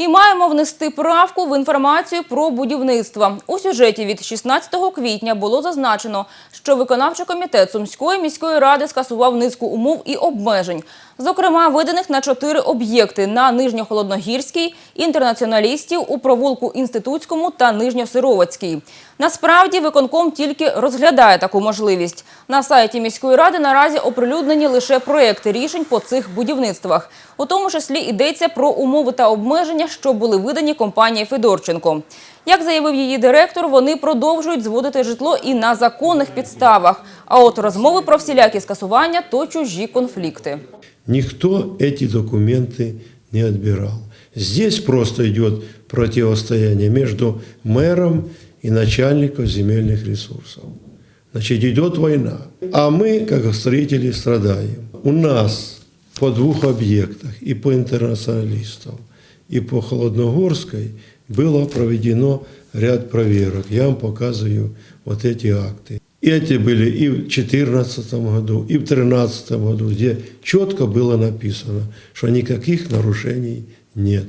І маємо внести правку в інформацію про будівництво. У сюжеті від 16 квітня було зазначено, що виконавчий комітет Сумської міської ради скасував низку умов і обмежень, зокрема виданих на чотири об'єкти на Нижньохолодногірській, інтернаціоналістів у провулку Інститутському та Нижньосировацькій. Насправді виконком тільки розглядає таку можливість. На сайті міської ради наразі оприлюднені лише проекти рішень по цих будівництвах. У тому числі йдеться про умови та обмеження, що були видані компанії Федорченко. Як заявив її директор, вони продовжують зводити житло і на законних підставах. А от розмови про всілякі скасування то чужі конфлікти. Никто эти документы не отбирал. Здесь просто идет противостояние между мэром и начальником земельных ресурсов. Значит, идет война. А мы, как строители, страдаем. У нас по двух объектах, и по интернационалистам, и по Холодногорской, было проведено ряд проверок. Я вам показываю вот эти акты. И эти были и в 2014 году, и в 2013 году, где четко было написано, что никаких нарушений нет.